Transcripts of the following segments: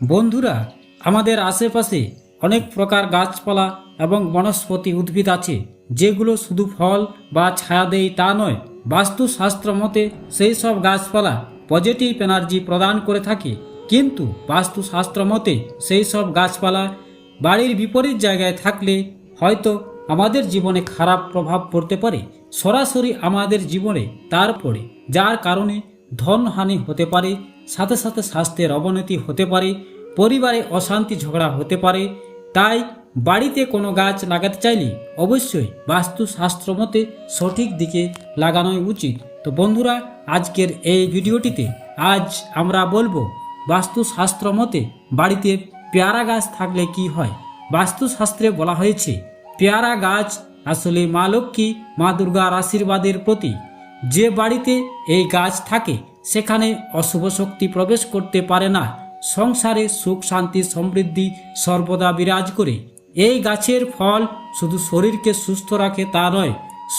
বন্ধুরা, আমাদের আশেপাশে অনেক প্রকার গাছপালা এবং বনস্পতি উদ্ভিদ আছে, যেগুলো শুধু ফল বা ছায়া দেয় তা নয়, বাস্তুশাস্ত্র মতে সেই সব গাছপালা পজিটিভ এনার্জি প্রদান করে থাকে। কিন্তু বাস্তুশাস্ত্র মতে সেই সব গাছপালা বাড়ির বিপরীত জায়গায় থাকলে হয়তো আমাদের জীবনে খারাপ প্রভাব পড়তে পারে, সরাসরি আমাদের জীবনে তার পড়ে, যার কারণে ধনহানি হতে পারে, সাথে সাথে স্বাস্থ্যের অবনতি হতে পারে, পরিবারে অশান্তি ঝগড়া হতে পারে, তাই বাড়িতে কোনো গাছ লাগাতে চাইলে অবশ্যই বাস্তুশাস্ত্র মতে সঠিক দিকে লাগানোই উচিত। তো বন্ধুরা, আজকের এই ভিডিওটিতে আজ আমরা বলব বাস্তুশাস্ত্র মতে বাড়িতে পেয়ারা গাছ থাকলে কি হয়? বাস্তুশাস্ত্রে বলা হয়েছে, পেয়ারা গাছ আসলে মা লক্ষ্মী, মা দুর্গার আশীর্বাদের প্রতীক। যে বাড়িতে এই গাছ থাকে, সেখানে অশুভ শক্তি প্রবেশ করতে পারে না। সংসারে সুখ, শান্তি, সমৃদ্ধি সর্বদা বিরাজ করে। এই গাছের ফল শুধু শরীরকে সুস্থ রাখে তা নয়,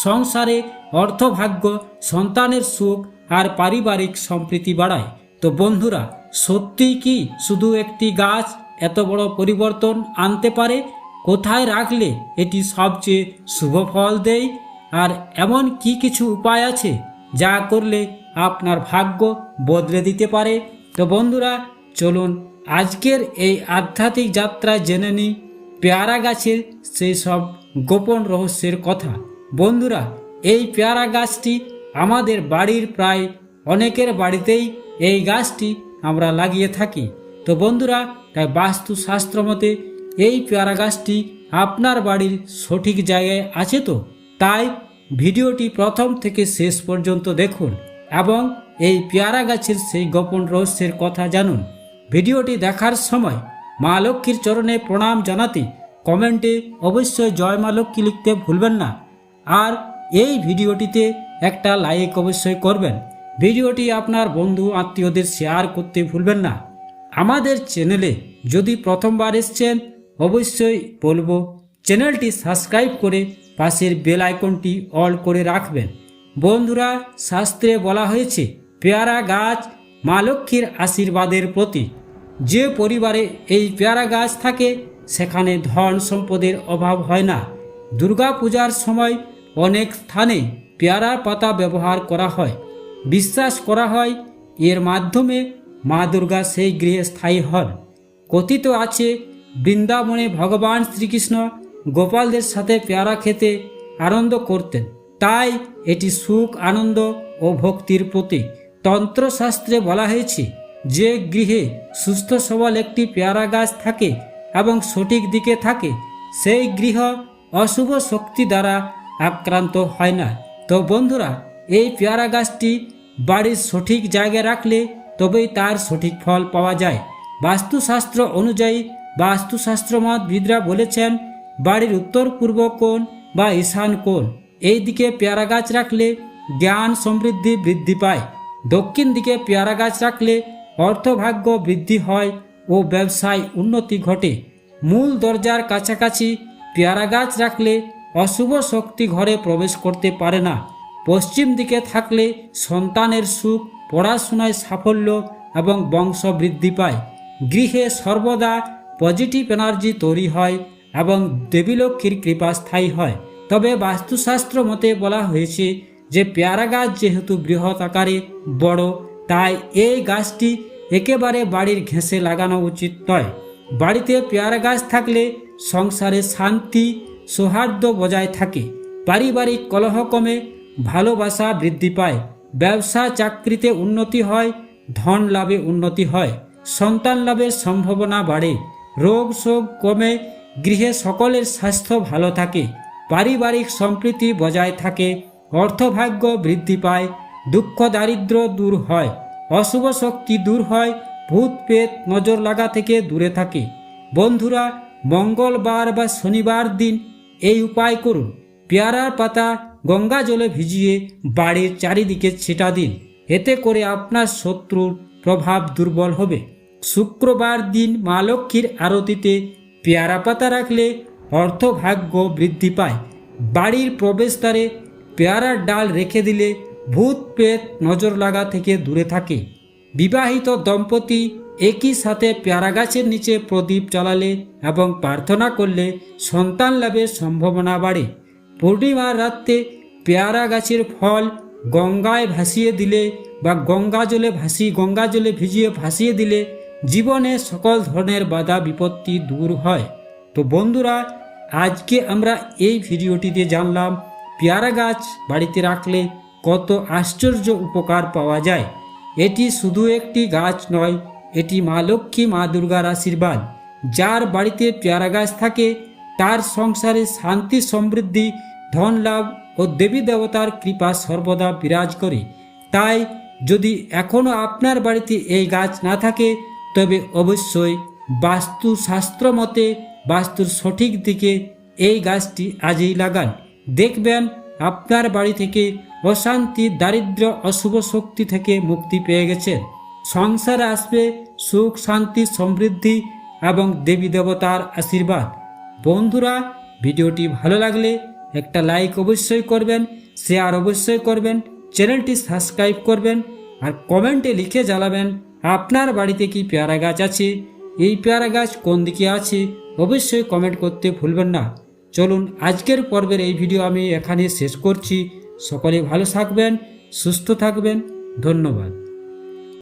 সংসারে অর্থভাগ্য, সন্তানের সুখ আর পারিবারিক সম্প্রীতি বাড়ায়। তো বন্ধুরা, সত্যিই কি শুধু একটি গাছ এত বড় পরিবর্তন আনতে পারে? কোথায় রাখলে এটি সবচেয়ে শুভ ফল দেয়? আর এমন কি কিছু উপায় আছে যা করলে আপনার ভাগ্য বদলে দিতে পারে? তো বন্ধুরা, চলুন আজকের এই আধ্যাত্মিক যাত্রায় জেনে নিই। পেয়ারা গাছের সেই সব গোপন রহস্যের কথা। বন্ধুরা, এই পেয়ারা গাছটি আমাদের বাড়ির প্রায় অনেকের বাড়িতেই এই গাছটি আমরা লাগিয়ে থাকি। তো বন্ধুরা, তাই বাস্তুশাস্ত্র মতে এই পেয়ারা গাছটি আপনার বাড়ির সঠিক জায়গায় আছে তো? তাই ভিডিওটি প্রথম থেকে শেষ পর্যন্ত দেখুন এবং এই পেয়ারা গাছের সেই গোপন রহস্যের কথা জানুন। ভিডিওটি দেখার সময় মা লক্ষ্মীর চরণে প্রণাম জানাতে কমেন্টে অবশ্যই জয় মা লক্ষ্মী লিখতে ভুলবেন না। আর এই ভিডিওটিতে একটা লাইক অবশ্যই করবেন। ভিডিওটি আপনার বন্ধু, আত্মীয়দের শেয়ার করতে ভুলবেন না। আমাদের চ্যানেলে যদি প্রথমবার এসছেন, অবশ্যই বলব চ্যানেলটি সাবস্ক্রাইব করে পাশের বেল আইকনটি অল করে রাখবেন। বন্ধুরা, শাস্ত্রে বলা হয়েছে, পেয়ারা গাছ মা লক্ষ্মীর আশীর্বাদের প্রতীক। যে পরিবারে এই পেয়ারা গাছ থাকে, সেখানে ধন সম্পদের অভাব হয় না। দুর্গা পূজার সময় অনেক স্থানে পেয়ারার পাতা ব্যবহার করা হয়। বিশ্বাস করা হয়, এর মাধ্যমে মা দুর্গা সেই গৃহে স্থায়ী হন। কথিত আছে, বৃন্দাবনে ভগবান শ্রীকৃষ্ণ গোপালদের সাথে পেয়ারা খেতে আনন্দ করতেন। তাই এটি সুখ, আনন্দ ও ভক্তির প্রতীক। তন্ত্রশাস্ত্রে বলা হয়েছে, যে গৃহে সুস্থ সবল একটি পেয়ারা গাছ থাকে এবং সঠিক দিকে থাকে, সেই গৃহ অশুভ শক্তি দ্বারা আক্রান্ত হয় না। তো বন্ধুরা, এই পেয়ারা গাছটি বাড়ির সঠিক জায়গায় রাখলে তবেই তার সঠিক ফল পাওয়া যায়। বাস্তুশাস্ত্র অনুযায়ী বাস্তুশাস্ত্র মতবিদরা বলেছেন বাড়ির উত্তর পূর্ব কোণ বা ঈশান কোণ। এই দিকে পেয়ারা গাছ রাখলে জ্ঞান সমৃদ্ধি বৃদ্ধি পায়। দক্ষিণ দিকে পেয়ারা গাছ রাখলে অর্থভাগ্য বৃদ্ধি হয় ও ব্যবসায় উন্নতি ঘটে। মূল দরজার কাছাকাছি পেয়ারা গাছ রাখলে অশুভ শক্তি ঘরে প্রবেশ করতে পারে না। পশ্চিম দিকে থাকলে সন্তানের সুখ, পড়াশোনায় সাফল্য এবং বংশ বৃদ্ধি পায়। গৃহে সর্বদা পজিটিভ এনার্জি তৈরি হয় এবং দেবীলক্ষ্মীর কৃপা স্থায়ী হয়। তবে বাস্তুশাস্ত্র মতে বলা হয়েছে যে, পেয়ারা গাছ যেহেতু বৃহৎ আকারে বড়, তাই এই গাছটি একেবারে বাড়ির ঘেঁষে লাগানো উচিত নয়। বাড়িতে পেয়ারা গাছ থাকলে সংসারে শান্তি, সৌহার্দ্য বজায় থাকে। পারিবারিক কলহ কমে ভালোবাসা বৃদ্ধি পায়। ব্যবসা চাকরিতে উন্নতি হয়, ধন লাভে উন্নতি হয়। সন্তান লাভের সম্ভাবনা বাড়ে। রোগ শোক কমে গৃহে সকলের স্বাস্থ্য ভালো থাকে, পারিবারিক সম্প্রীতি বজায় থাকে, অর্থভাগ্য বৃদ্ধি পায়, দুঃখ দারিদ্র দূর হয়, অশুভ শক্তি দূর হয়, ভূত পেত নজর লাগা থেকে দূরে থাকে। বন্ধুরা, মঙ্গলবার বা শনিবার দিন এই উপায় করুন। পেয়ারার পাতা, গঙ্গা জলে ভিজিয়ে বাড়ির চারিদিকে ছেটা দিন। এতে করে আপনার শত্রুর প্রভাব দুর্বল হবে। শুক্রবার দিন মা লক্ষ্মীর আরতিতে পেয়ারা পাতা রাখলে অর্থভাগ্য বৃদ্ধি পায়। বাড়ির প্রবেশদ্বারে পেয়ারার ডাল রেখে দিলে ভূত পেত নজর লাগা থেকে দূরে থাকে। বিবাহিত দম্পতি একই সাথে পেয়ারা গাছের নিচে প্রদীপ জ্বালালে এবং প্রার্থনা করলে সন্তান লাভের সম্ভাবনা বাড়ে। পূর্ণিমার রাত্রে পেয়ারা গাছের ফল গঙ্গায় ভাসিয়ে দিলে বা গঙ্গা জলে ভাসি, গঙ্গা জলে ভিজিয়ে ভাসিয়ে দিলে জীবনে সকল ধরনের বাধা বিপত্তি দূর হয়। তো বন্ধুরা, আজকে আমরা এই ভিডিওটিতে জানলাম, পেয়ারা গাছ বাড়িতে রাখলে কত আশ্চর্য উপকার পাওয়া যায়। এটি শুধু একটি গাছ নয়, এটি মা লক্ষ্মী, মা দুর্গার আশীর্বাদ। যার বাড়িতে পেয়ারা গাছ থাকে, তার সংসারে শান্তি, সমৃদ্ধি, ধন লাভ ও দেবী দেবতার কৃপা সর্বদা বিরাজ করে। তাই যদি এখনও আপনার বাড়িতে এই গাছ না থাকে তবে অবশ্যই বাস্তু শাস্ত্র মতে বাস্তুর সঠিক দিকে এই গাছটি আজই লাগান। দেখবেন আপনার বাড়ি থেকে অশান্তি দারিদ্র্য অশুভ শক্তি থেকে মুক্তি পেয়ে গেছেন। সংসারে আসবে সুখ, শান্তি, সমৃদ্ধি এবং দেবী দেবতার আশীর্বাদ। বন্ধুরা, ভিডিওটি ভালো লাগলে একটা লাইক অবশ্যই করবেন, শেয়ার অবশ্যই করবেন, চ্যানেলটি সাবস্ক্রাইব করবেন আর কমেন্টে লিখে জানাবেন আপনার বাড়িতে কি পেয়ারা গাছ আছে? এই পেয়ারা গাছ কোন দিকে আছে? অবশ্যই কমেন্ট করতে ভুলবেন না। চলুন, আজকের পর্বের এই ভিডিও আমি এখানে শেষ করছি। সকলে ভালো থাকবেন, সুস্থ থাকবেন। ধন্যবাদ।